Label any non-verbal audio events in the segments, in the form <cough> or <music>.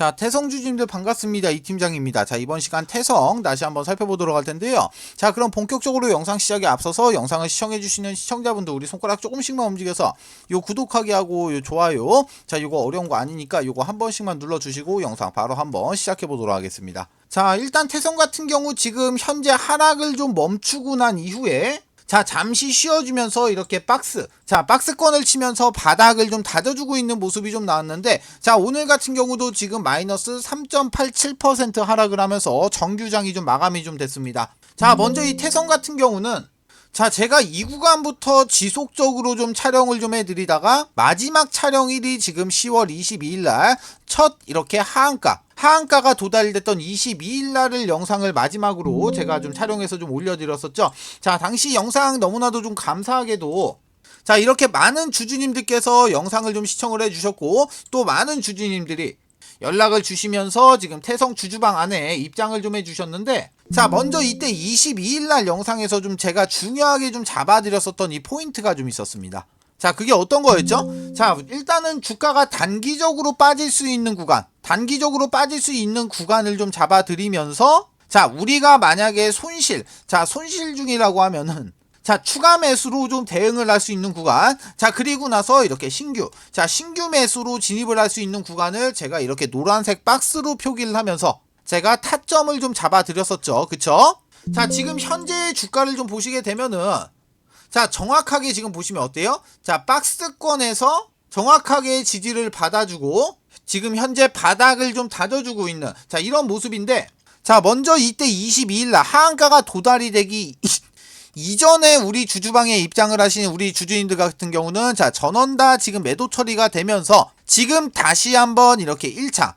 자, 태성 주주님들 반갑습니다. 이 팀장입니다. 자, 이번 시간 태성 다시 한번 살펴보도록 할 텐데요. 자, 그럼 본격적으로 영상 시작에 앞서서 영상을 시청해주시는 시청자분들 우리 손가락 조금씩만 움직여서 요 구독하기 하고 요 좋아요. 자, 요거 어려운 거 아니니까 요거 한 번씩만 눌러주시고 영상 바로 한번 시작해보도록 하겠습니다. 자, 일단 태성 같은 경우 지금 현재 하락을 좀 멈추고 난 이후에 자, 잠시 쉬어주면서 이렇게 박스, 자, 박스권을 치면서 바닥을 좀 다져주고 있는 모습이 좀 나왔는데, 자, 오늘 같은 경우도 지금 마이너스 3.87% 하락을 하면서 정규장이 좀 마감이 좀 됐습니다. 자, 먼저 이 태성 같은 경우는 자, 제가 이 구간부터 지속적으로 좀 촬영을 좀 해드리다가 마지막 촬영일이 지금 10월 22일 날 첫 이렇게 하한가 하한가가 도달됐던 22일 날을 영상을 마지막으로 제가 좀 촬영해서 좀 올려드렸었죠. 자, 당시 영상 너무나도 좀 감사하게도 자, 이렇게 많은 주주님들께서 영상을 좀 시청을 해주셨고 또 많은 주주님들이 연락을 주시면서 지금 태성 주주방 안에 입장을 좀 해주셨는데 자 먼저 이때 22일 날 영상에서 좀 제가 중요하게 좀 잡아드렸었던 이 포인트가 좀 있었습니다. 자 그게 어떤 거였죠? 자 일단은 주가가 단기적으로 빠질 수 있는 구간 단기적으로 빠질 수 있는 구간을 좀 잡아드리면서 자 우리가 만약에 손실 자 손실 중이라고 하면은 자, 추가 매수로 좀 대응을 할 수 있는 구간. 자, 그리고 나서 이렇게 신규. 자, 신규 매수로 진입을 할 수 있는 구간을 제가 이렇게 노란색 박스로 표기를 하면서 제가 타점을 좀 잡아 드렸었죠. 그쵸? 자, 지금 현재 주가를 좀 보시게 되면은 자, 정확하게 지금 보시면 어때요? 자, 박스권에서 정확하게 지지를 받아주고 지금 현재 바닥을 좀 다져주고 있는 자, 이런 모습인데 자, 먼저 이때 22일 날 하한가가 도달이 되기 <laughs> 이전에 우리 주주방에 입장을 하신 우리 주주님들 같은 경우는 자 전원 다 지금 매도 처리가 되면서 지금 다시 한번 이렇게 1차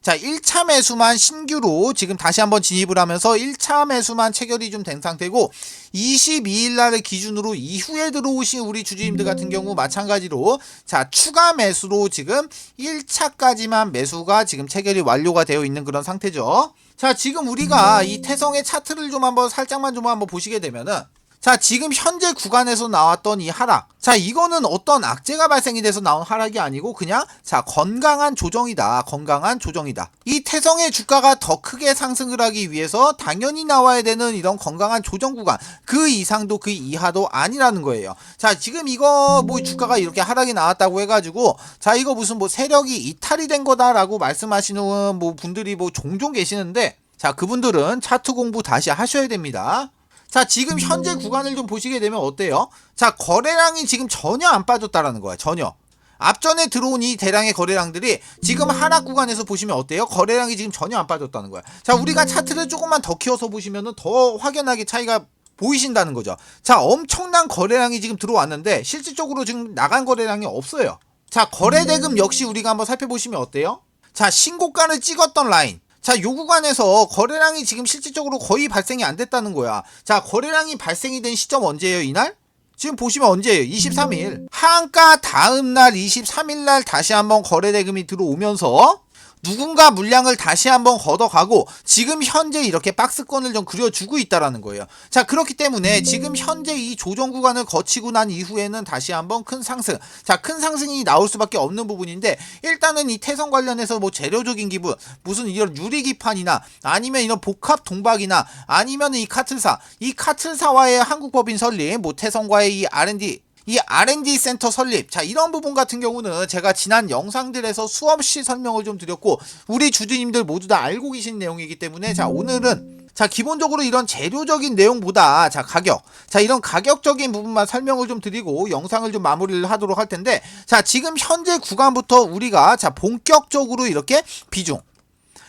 자 1차 매수만 신규로 지금 다시 한번 진입을 하면서 1차 매수만 체결이 좀 된 상태고 22일 날을 기준으로 이후에 들어오신 우리 주주님들 같은 경우 마찬가지로 자 추가 매수로 지금 1차까지만 매수가 지금 체결이 완료가 되어 있는 그런 상태죠. 자 지금 우리가 이 태성의 차트를 좀 한번 살짝만 좀 한번 보시게 되면은 자 지금 현재 구간에서 나왔던 이 하락. 자 이거는 어떤 악재가 발생이 돼서 나온 하락이 아니고 그냥 자 건강한 조정이다. 건강한 조정이다. 이 태성의 주가가 더 크게 상승을 하기 위해서 당연히 나와야 되는 이런 건강한 조정 구간. 그 이상도 그 이하도 아니라는 거예요. 자 지금 이거 뭐 주가가 이렇게 하락이 나왔다고 해가지고 자 이거 무슨 뭐 세력이 이탈이 된 거다라고 말씀하시는 뭐 분들이 뭐 종종 계시는데 자 그분들은 차트 공부 다시 하셔야 됩니다 자, 지금 현재 구간을 좀 보시게 되면 어때요? 자, 거래량이 지금 전혀 안 빠졌다라는 거야. 전혀. 앞전에 들어온 이 대량의 거래량들이 지금 하락 구간에서 보시면 어때요? 거래량이 지금 전혀 안 빠졌다는 거야. 자, 우리가 차트를 조금만 더 키워서 보시면은 더 확연하게 차이가 보이신다는 거죠. 자, 엄청난 거래량이 지금 들어왔는데 실질적으로 지금 나간 거래량이 없어요. 자, 거래 대금 역시 우리가 한번 살펴보시면 어때요? 자, 신고가를 찍었던 라인. 자, 요 구간에서 거래량이 지금 실질적으로 거의 발생이 안 됐다는 거야. 자, 거래량이 발생이 된 시점 언제예요, 이날? 지금 보시면 언제예요? 23일. 하한가 다음 날 23일 날 다시 한번 거래 대금이 들어오면서 누군가 물량을 다시 한번 걷어가고 지금 현재 이렇게 박스권을 좀 그려주고 있다라는 거예요. 자 그렇기 때문에 지금 현재 이 조정 구간을 거치고 난 이후에는 다시 한번 큰 상승, 자 큰 상승이 나올 수밖에 없는 부분인데 일단은 이 태성 관련해서 뭐 재료적인 기분, 무슨 이런 유리 기판이나 아니면 이런 복합 동박이나 아니면 이 카틀사, 이 카틀사와의 한국법인 설립, 뭐 태성과의 이 R&D 이 R&D 센터 설립. 자 이런 부분 같은 경우는 제가 지난 영상들에서 수없이 설명을 좀 드렸고 우리 주주님들 모두 다 알고 계신 내용이기 때문에 자 오늘은 자 기본적으로 이런 재료적인 내용보다 자 가격. 자 이런 가격적인 부분만 설명을 좀 드리고 영상을 좀 마무리를 하도록 할 텐데 자 지금 현재 구간부터 우리가 자 본격적으로 이렇게 비중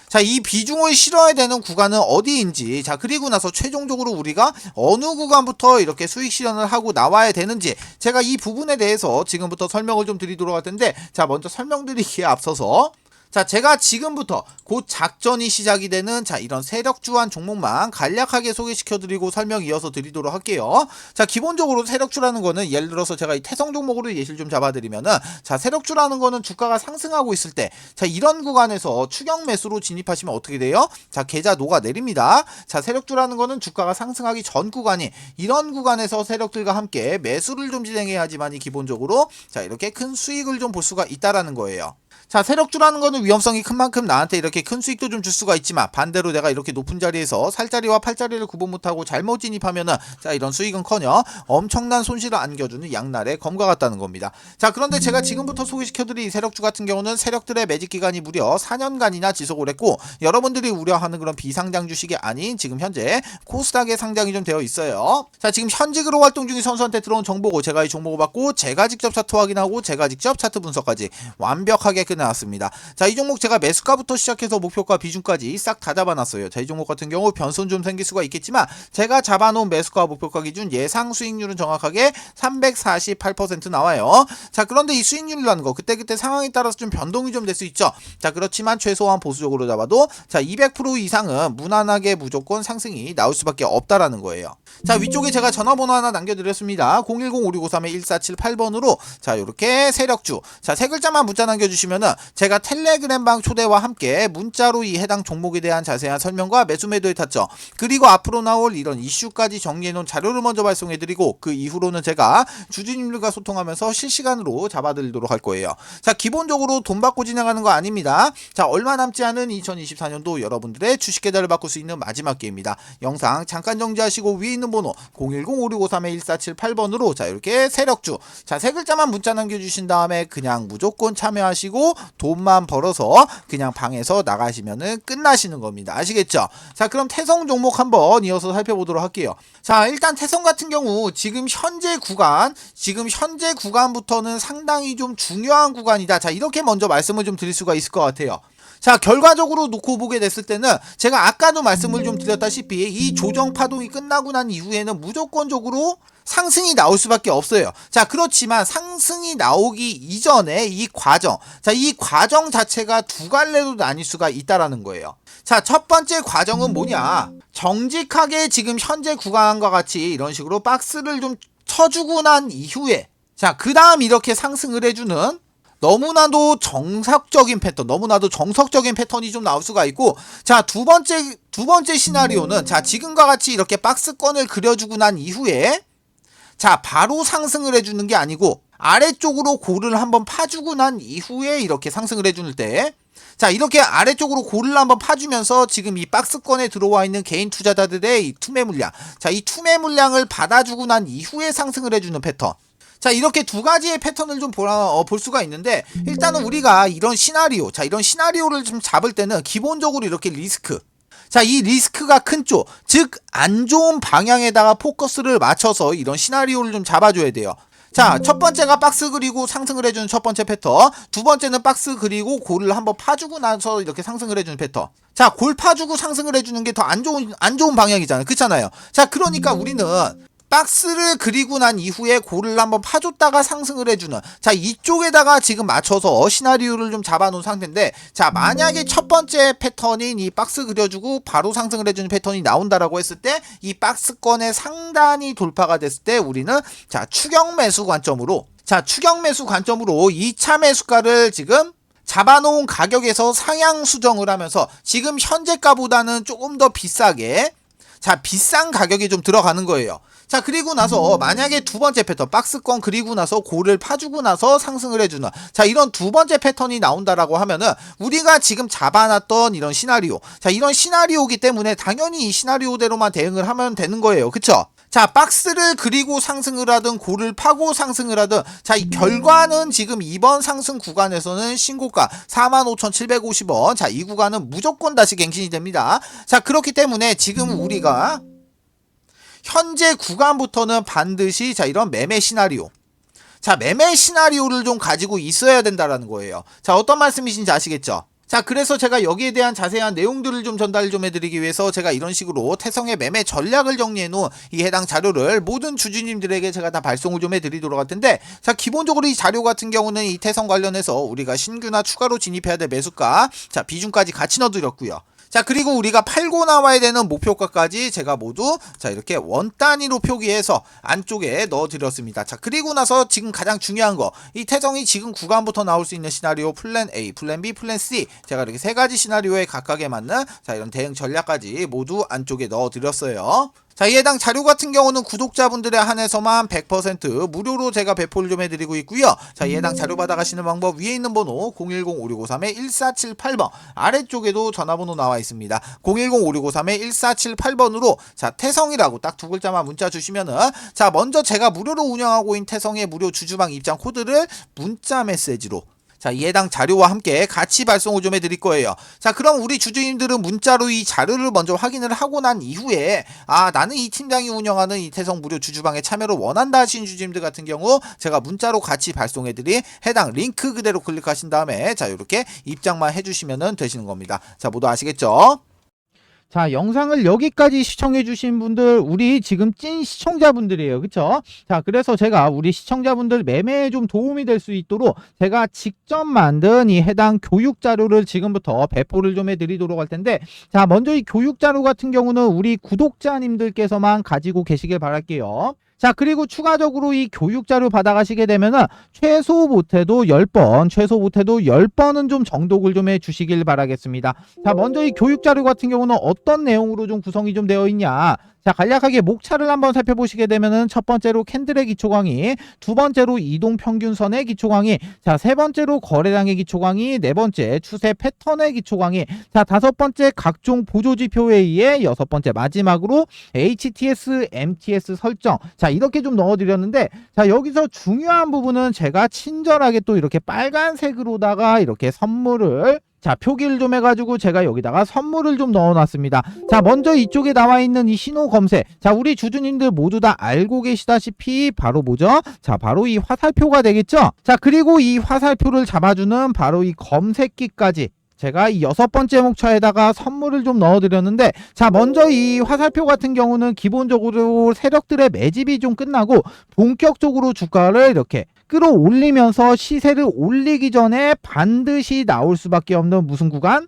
자, 이 비중을 실어야 되는 구간은 어디인지, 자, 그리고 나서 최종적으로 우리가 어느 구간부터 이렇게 수익 실현을 하고 나와야 되는지, 제가 이 부분에 대해서 지금부터 설명을 좀 드리도록 할 텐데, 자, 먼저 설명드리기에 앞서서, 자, 제가 지금부터 곧 작전이 시작이 되는 자, 이런 세력 주한 종목만 간략하게 소개시켜 드리고 설명 이어서 드리도록 할게요. 자, 기본적으로 세력주라는 거는 예를 들어서 제가 이 태성 종목으로 예시를 좀 잡아 드리면은 자, 세력주라는 거는 주가가 상승하고 있을 때 자, 이런 구간에서 추격 매수로 진입하시면 어떻게 돼요? 자, 계좌 녹아 내립니다. 자, 세력주라는 거는 주가가 상승하기 전 구간이 이런 구간에서 세력들과 함께 매수를 좀 진행해야지만이 기본적으로 자, 이렇게 큰 수익을 좀 볼 수가 있다라는 거예요. 자, 세력주라는 거는 위험성이 큰 만큼 나한테 이렇게 큰 수익도 좀 줄 수가 있지만 반대로 내가 이렇게 높은 자리에서 살자리와 팔자리를 구분 못하고 잘못 진입하면은 자, 이런 수익은커녕 엄청난 손실을 안겨주는 양날의 검과 같다는 겁니다. 자, 그런데 제가 지금부터 소개시켜드릴 이 세력주 같은 경우는 세력들의 매직 기간이 무려 4년간이나 지속을 했고 여러분들이 우려하는 그런 비상장 주식이 아닌 지금 현재 코스닥에 상장이 좀 되어 있어요. 자, 지금 현직으로 활동 중인 선수한테 들어온 정보고 제가 이 정보를 받고 제가 직접 차트 확인하고 제가 직접 차트 분석까지 완벽하게 끝 내놨습니다. 자, 이 종목 제가 매수가부터 시작해서 목표가 비중까지 싹 다 잡아놨어요. 자, 이 종목 같은 경우 변수는 좀 생길 수가 있겠지만 제가 잡아놓은 매수가 목표가 기준 예상 수익률은 정확하게 348% 나와요. 자, 그런데 이 수익률이라는 거 그때그때 상황에 따라서 좀 변동이 좀 될 수 있죠. 자, 그렇지만 최소한 보수적으로 잡아도 자, 200% 이상은 무난하게 무조건 상승이 나올 수밖에 없다라는 거예요. 자, 위쪽에 제가 전화번호 하나 남겨드렸습니다. 010-5653-1478번으로 자, 이렇게 세력주. 자, 세 글자만 문자 남겨주시면은 제가 텔레그램방 초대와 함께 문자로 이 해당 종목에 대한 자세한 설명과 매수 매도의 타점 그리고 앞으로 나올 이런 이슈까지 정리해놓은 자료를 먼저 발송해드리고 그 이후로는 제가 주주님들과 소통하면서 실시간으로 잡아드리도록 할 거예요. 자, 기본적으로 돈 받고 진행하는 거 아닙니다. 자, 얼마 남지 않은 2024년도 여러분들의 주식 계좌를 바꿀 수 있는 마지막 기회입니다. 영상 잠깐 정지하시고 위에 있는 번호 010-5653-1478번으로 자, 이렇게 세력주. 자, 세 글자만 문자 남겨주신 다음에 그냥 무조건 참여하시고 돈만 벌어서 그냥 방에서 나가시면은 끝나시는 겁니다. 아시겠죠? 자, 그럼 태성 종목 한번 이어서 살펴보도록 할게요. 자, 일단 태성 같은 경우 지금 현재 구간, 지금 현재 구간부터는 상당히 좀 중요한 구간이다. 자, 이렇게 먼저 말씀을 좀 드릴 수가 있을 것 같아요. 자, 결과적으로 놓고 보게 됐을 때는 제가 아까도 말씀을 좀 드렸다시피 이 조정 파동이 끝나고 난 이후에는 무조건적으로 상승이 나올 수밖에 없어요. 자, 그렇지만 상승이 나오기 이전에 이 과정, 자, 이 과정 자체가 두 갈래로 나뉠 수가 있다라는 거예요. 자, 첫 번째 과정은 뭐냐? 정직하게 지금 현재 구간과 같이 이런 식으로 박스를 좀 쳐주고 난 이후에 자, 그 다음 이렇게 상승을 해주는 너무나도 정석적인 패턴, 너무나도 정석적인 패턴이 좀 나올 수가 있고, 자, 두 번째, 두 번째 시나리오는, 자, 지금과 같이 이렇게 박스권을 그려주고 난 이후에, 자, 바로 상승을 해주는 게 아니고, 아래쪽으로 고를 한번 파주고 난 이후에 이렇게 상승을 해주는 때, 자, 이렇게 아래쪽으로 고를 한번 파주면서 지금 이 박스권에 들어와 있는 개인 투자자들의 이 투매 물량, 자, 이 투매 물량을 받아주고 난 이후에 상승을 해주는 패턴. 자 이렇게 두 가지의 패턴을 좀 보라, 어, 볼 수가 있는데 일단은 우리가 이런 시나리오 자 이런 시나리오를 좀 잡을 때는 기본적으로 이렇게 리스크 자 이 리스크가 큰 쪽 즉 안 좋은 방향에다가 포커스를 맞춰서 이런 시나리오를 좀 잡아줘야 돼요 자, 첫 번째가 박스 그리고 상승을 해주는 첫 번째 패턴. 두 번째는 박스 그리고 골을 한번 파주고 나서 이렇게 상승을 해주는 패턴. 자, 골 파주고 상승을 해주는 게 더 안 좋은, 안 좋은 방향이잖아요. 그렇잖아요. 자, 그러니까 우리는 박스를 그리고 난 이후에 골을 한번 파줬다가 상승을 해주는 자 이쪽에다가 지금 맞춰서 시나리오를 좀 잡아놓은 상태인데 자 만약에 첫 번째 패턴인 이 박스 그려주고 바로 상승을 해주는 패턴이 나온다라고 했을 때 이 박스권의 상단이 돌파가 됐을 때 우리는 자 추격 매수 관점으로 자 추격 매수 관점으로 2차 매수가를 지금 잡아놓은 가격에서 상향 수정을 하면서 지금 현재가보다는 조금 더 비싸게 자 비싼 가격에 좀 들어가는 거예요. 자 그리고 나서 만약에 두 번째 패턴 박스권 그리고 나서 고를 파주고 나서 상승을 해주는 자 이런 두 번째 패턴이 나온다라고 하면은 우리가 지금 잡아놨던 이런 시나리오 자 이런 시나리오기 때문에 당연히 이 시나리오대로만 대응을 하면 되는 거예요. 그쵸? 자 박스를 그리고 상승을 하든 고를 파고 상승을 하든 자 이 결과는 지금 이번 상승 구간에서는 신고가 45,750원. 자 이 구간은 무조건 다시 갱신이 됩니다. 자 그렇기 때문에 지금 우리가 현재 구간부터는 반드시 자 이런 매매 시나리오. 자 매매 시나리오를 좀 가지고 있어야 된다라는 거예요. 자 어떤 말씀이신지 아시겠죠? 자 그래서 제가 여기에 대한 자세한 내용들을 좀 전달 좀 해드리기 위해서 제가 이런 식으로 태성의 매매 전략을 정리해 놓은 이 해당 자료를 모든 주주님들에게 제가 다 발송을 좀 해드리도록 할 텐데 자 기본적으로 이 자료 같은 경우는 이 태성 관련해서 우리가 신규나 추가로 진입해야 될 매수가 자 비중까지 같이 넣어드렸고요 자 그리고 우리가 팔고 나와야 되는 목표가까지 제가 모두 자 이렇게 원 단위로 표기해서 안쪽에 넣어드렸습니다. 자 그리고 나서 지금 가장 중요한 거. 이 태성이 지금 구간부터 나올 수 있는 시나리오 플랜 A 플랜 B 플랜 C. 제가 이렇게 세 가지 시나리오에 각각에 맞는 자 이런 대응 전략까지 모두 안쪽에 넣어드렸어요 자, 이 해당 자료 같은 경우는 구독자분들에 한해서만 100% 무료로 제가 배포를 좀 해드리고 있고요. 자, 이 해당 자료 받아가시는 방법 위에 있는 번호 010-5653-1478번 아래쪽에도 전화번호 나와 있습니다. 010-5653-1478번으로 자, 태성이라고 딱 두 글자만 문자 주시면은 자, 먼저 제가 무료로 운영하고 있는 태성의 무료 주주방 입장 코드를 문자 메시지로 자, 이 해당 자료와 함께 같이 발송을 좀 해드릴 거예요. 자, 그럼 우리 주주님들은 문자로 이 자료를 먼저 확인을 하고 난 이후에, 아, 나는 이 팀장이 운영하는 이태성 무료 주주방에 참여를 원한다 하신 주주님들 같은 경우, 제가 문자로 같이 발송해드린 해당 링크 그대로 클릭하신 다음에, 자, 이렇게 입장만 해주시면 되시는 겁니다. 자, 모두 아시겠죠? 자, 영상을 여기까지 시청해 주신 분들, 우리 지금 찐 시청자분들이에요. 그쵸? 자, 그래서 제가 우리 시청자분들 매매에 좀 도움이 될 수 있도록 제가 직접 만든 이 해당 교육 자료를 지금부터 배포를 좀 해드리도록 할 텐데, 자, 먼저 이 교육 자료 같은 경우는 우리 구독자님들께서만 가지고 계시길 바랄게요. 자, 그리고 추가적으로 이 교육 자료 받아가시게 되면은 최소 못해도 10번, 최소 못해도 10번은 좀 정독을 좀 해 주시길 바라겠습니다. 자, 먼저 이 교육 자료 같은 경우는 어떤 내용으로 좀 구성이 좀 되어 있냐? 자, 간략하게 목차를 한번 살펴보시게 되면은 첫 번째로 캔들의 기초 강의, 두 번째로 이동 평균선의 기초 강의, 자, 세 번째로 거래량의 기초 강의, 네 번째 추세 패턴의 기초 강의, 자, 다섯 번째 각종 보조 지표에 의해 여섯 번째 마지막으로 HTS, MTS 설정. 자, 이렇게 좀 넣어 드렸는데 자, 여기서 중요한 부분은 제가 친절하게 또 이렇게 빨간색으로다가 이렇게 선물을 자, 표기를 좀 해가지고 제가 여기다가 선물을 좀 넣어놨습니다. 자, 먼저 이쪽에 나와 있는 이 신호 검색. 자, 우리 주주님들 모두 다 알고 계시다시피 바로 뭐죠? 자, 바로 이 화살표가 되겠죠? 자, 그리고 이 화살표를 잡아주는 바로 이 검색기까지. 제가 이 여섯 번째 목차에다가 선물을 좀 넣어드렸는데, 자, 먼저 이 화살표 같은 경우는 기본적으로 세력들의 매집이 좀 끝나고, 본격적으로 주가를 이렇게 끌어올리면서 시세를 올리기 전에 반드시 나올 수밖에 없는 무슨 구간?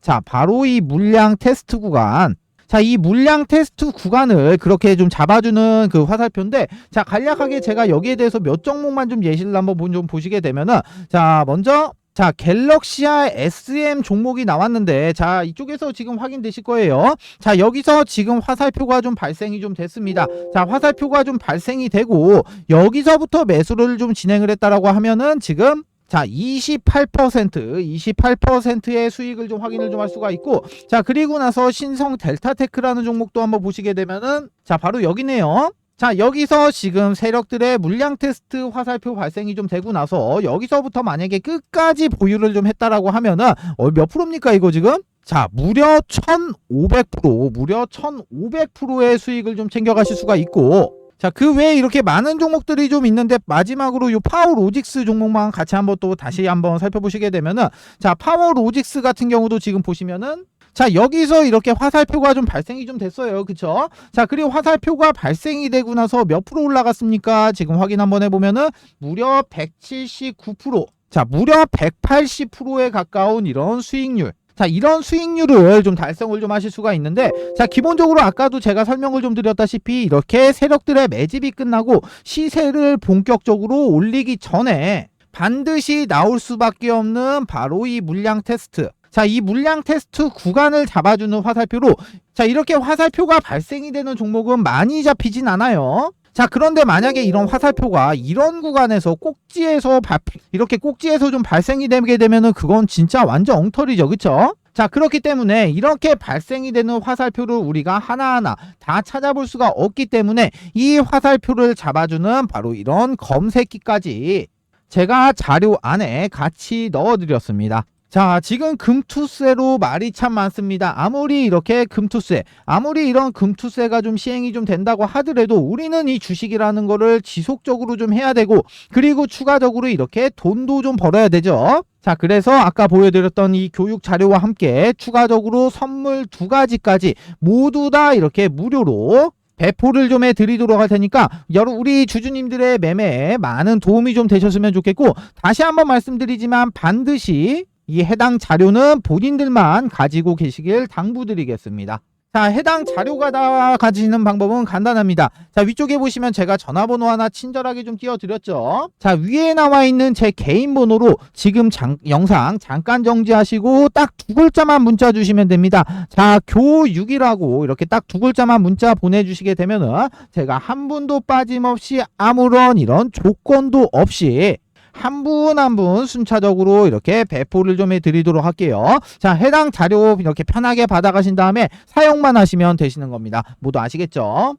자, 바로 이 물량 테스트 구간. 자, 이 물량 테스트 구간을 그렇게 좀 잡아주는 그 화살표인데, 자, 간략하게 제가 여기에 대해서 몇 종목만 좀 예시를 한번 본- 좀 보시게 되면은, 자, 먼저, 자, 갤럭시아 SM 종목이 나왔는데, 자, 이쪽에서 지금 확인되실 거예요. 자, 여기서 지금 화살표가 좀 발생이 좀 됐습니다. 자, 화살표가 좀 발생이 되고, 여기서부터 매수를 좀 진행을 했다라고 하면은 지금 자, 28%, 28%의 수익을 좀 확인을 좀 할 수가 있고, 자, 그리고 나서 신성 델타테크라는 종목도 한번 보시게 되면은, 자, 바로 여기네요. 자, 여기서 지금 세력들의 물량 테스트 화살표 발생이 좀 되고 나서, 여기서부터 만약에 끝까지 보유를 좀 했다라고 하면은, 어, 몇 프로입니까, 이거 지금? 자, 무려 1,500%, 무려 1,500%의 수익을 좀 챙겨가실 수가 있고, 자, 그 외에 이렇게 많은 종목들이 좀 있는데 마지막으로 요 파워 로직스 종목만 같이 한번 또 다시 한번 살펴보시게 되면은 자, 파워 로직스 같은 경우도 지금 보시면은 자, 여기서 이렇게 화살표가 좀 발생이 좀 됐어요. 그쵸? 자, 그리고 화살표가 발생이 되고 나서 몇 프로 올라갔습니까? 지금 확인 한번 해보면은 무려 179%. 자, 무려 180%에 가까운 이런 수익률. 자, 이런 수익률을 좀 달성을 좀 하실 수가 있는데, 자, 기본적으로 아까도 제가 설명을 좀 드렸다시피 이렇게 세력들의 매집이 끝나고 시세를 본격적으로 올리기 전에 반드시 나올 수밖에 없는 바로 이 물량 테스트. 자, 이 물량 테스트 구간을 잡아주는 화살표로, 자, 이렇게 화살표가 발생이 되는 종목은 많이 잡히진 않아요. 자, 그런데 만약에 이런 화살표가 이런 구간에서 꼭지에서 발- 이렇게 꼭지에서 좀 발생이 되게 되면은 그건 진짜 완전 엉터리죠. 그쵸? 자, 그렇기 때문에 이렇게 발생이 되는 화살표를 우리가 하나하나 다 찾아볼 수가 없기 때문에 이 화살표를 잡아주는 바로 이런 검색기까지 제가 자료 안에 같이 넣어드렸습니다. 자, 지금 금투세로 말이 참 많습니다. 아무리 이렇게 금투세, 아무리 이런 금투세가 좀 시행이 좀 된다고 하더라도 우리는 이 주식이라는 거를 지속적으로 좀 해야 되고, 그리고 추가적으로 이렇게 돈도 좀 벌어야 되죠. 자, 그래서 아까 보여드렸던 이 교육 자료와 함께 추가적으로 선물 두 가지까지 모두 다 이렇게 무료로 배포를 좀 해드리도록 할 테니까 여러 우리 주주님들의 매매에 많은 도움이 좀 되셨으면 좋겠고 다시 한번 말씀드리지만 반드시 이 해당 자료는 본인들만 가지고 계시길 당부드리겠습니다. 자, 해당 자료가 다 가지는 방법은 간단합니다. 자, 위쪽에 보시면 제가 전화번호 하나 친절하게 좀 띄워드렸죠. 자, 위에 나와 있는 제 개인 번호로 지금 장- 영상 잠깐 정지하시고 딱 두 글자만 문자 주시면 됩니다. 자, 교육이라고 이렇게 딱 두 글자만 문자 보내주시게 되면은 제가 한 분도 빠짐없이 아무런 이런 조건도 없이 한 분 한 분 순차적으로 이렇게 배포를 좀 해드리도록 할게요. 자, 해당 자료 이렇게 편하게 받아가신 다음에 사용만 하시면 되시는 겁니다. 모두 아시겠죠?